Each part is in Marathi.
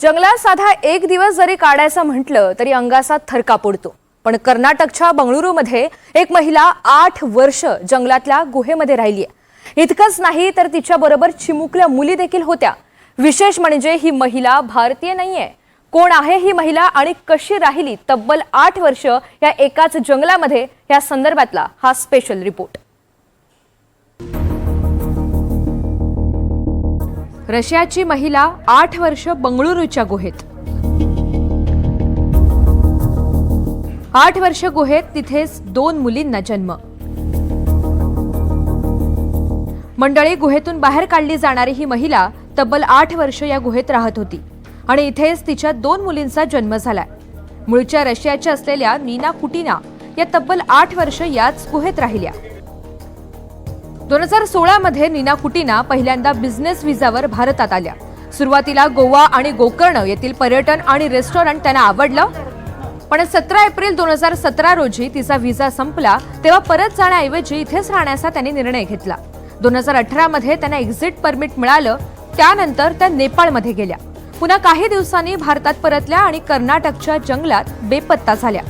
जंगलात साधा एक दिवस जरी काढायचं म्हटलं तरी अंगाचा थरका पडतो पण कर्नाटकच्या बंगळुरूमध्ये एक महिला आठ वर्ष जंगलातल्या गुहेमध्ये राहिली आहे. इतकंच नाही तर तिच्याबरोबर चिमुकल्या मुली देखील होत्या. विशेष म्हणजे ही महिला भारतीय नाहीये. कोण आहे ही महिला आणि कशी राहिली तब्बल आठ वर्ष या एकाच जंगलामध्ये या संदर्भातला हा स्पेशल रिपोर्ट रशियाची महिला आठ वर्ष बंगळुरूच्या गुहेत. आठ वर्ष गुहेत तिथेच दोन मुलींना जन्म. मंडळी गुहेतून बाहेर काढली जाणारी ही महिला तब्बल आठ वर्ष या गुहेत राहत होती आणि इथेच तिच्या दोन मुलींचा जन्म झालाय. मूळच्या रशियाच्या असलेल्या नीना कुटीना या तब्बल आठ वर्ष याच गुहेत राहिल्या. दोन हजार सोळामध्ये नीना कुटीना पहिल्यांदा बिझनेस व्हिजावर भारतात आल्या. सुरुवातीला गोवा आणि गोकर्ण येथील पर्यटन आणि रेस्टॉरंट त्यांना आवडलं. पण सतरा एप्रिल दोन हजार सतरा रोजी तिचा व्हिसा संपला तेव्हा परत जाण्याऐवजी इथेच राहण्याचा त्यांनी निर्णय घेतला. दोन हजार अठरामध्ये त्यांना एक्झिट परमिट मिळालं त्यानंतर त्या नेपाळमध्ये गेल्या. पुन्हा काही दिवसांनी भारतात परतल्या आणि कर्नाटकच्या जंगलात बेपत्ता झाल्या.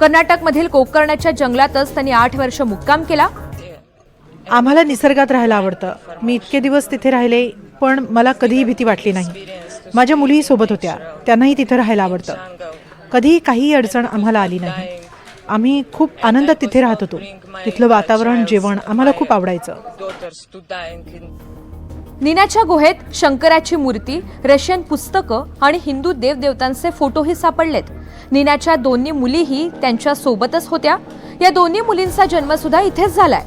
कर्नाटकमधील गोकर्णाच्या जंगलातच त्यांनी आठ वर्ष मुक्काम केला आम्हाला निसर्गात राहायला आवडतं. मी इतके दिवस तिथे राहिले पण मला कधीही भीती वाटली नाही. माझ्या मुलीही सोबत होत्या. त्यांनाही तिथे राहायला आवडतं. कधीही काहीही अडचण आम्हाला आली नाही. आम्ही खूप आनंदात तिथे राहत होतो. तिथलं वातावरण जेवण आम्हाला खूप आवडायचं. निनाच्या गुहेत शंकराची मूर्ती रशियन पुस्तकं आणि हिंदू देवदेवतांचे फोटोही सापडलेत. निनाच्या दोन्ही मुलीही त्यांच्या सोबतच होत्या. या दोन्ही मुलींचा जन्म सुद्धा इथेच झालाय.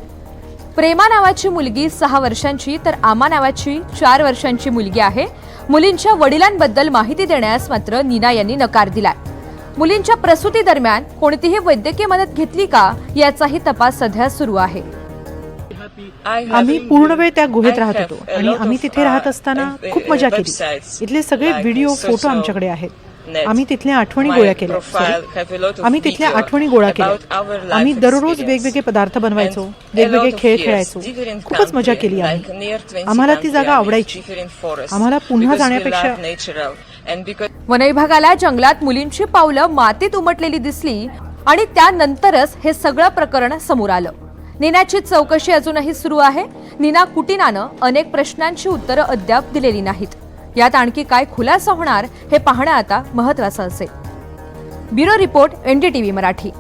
प्रेमा नावाची मुलगी सहा वर्षांची तर आमा नावाची चार वर्षांची मुलगी आहे. मुलींच्या वडिलांबद्दल माहिती देण्यास मात्र नीना यांनी नकार दिलाय. मुलींच्या प्रसूती दरम्यान कोणतीही वैद्यकीय मदत घेतली का याचाही तपास सध्या सुरू आहे. आम्ही पूर्ण वेळ त्या गुहेत राहत होतो आणि आम्ही तिथे राहत असताना खूप मजा केली. इथले सगळे व्हिडिओ फोटो आमच्याकडे आहेत. आम्ही तिथल्या आठवणी My गोळा केल्या. आम्ही तिथल्या आठवणी गोळा केल्या. आम्ही दररोज. वेगवेगळे पदार्थ बनवायचो वेगवेगळे खेळ खेळायचो. खूपच मजा केली आम्ही. 20 आम्हाला ती जागा आवडायची. आम्हाला पुन्हा जाण्यापेक्षा because वनविभागाला जंगलात मुलींची पावलं मातीत उमटलेली दिसली आणि त्यानंतरच हे सगळं प्रकरण समोर आलं. नीनाची चौकशी अजूनही सुरू आहे. नीना कुटिनानं अनेक प्रश्नांची उत्तरं अद्याप दिलेली नाहीत. यात आणखी काय खुलासा होणार हे पाहणं आता महत्वाचं असेल. Bureau report NDTV Marathi.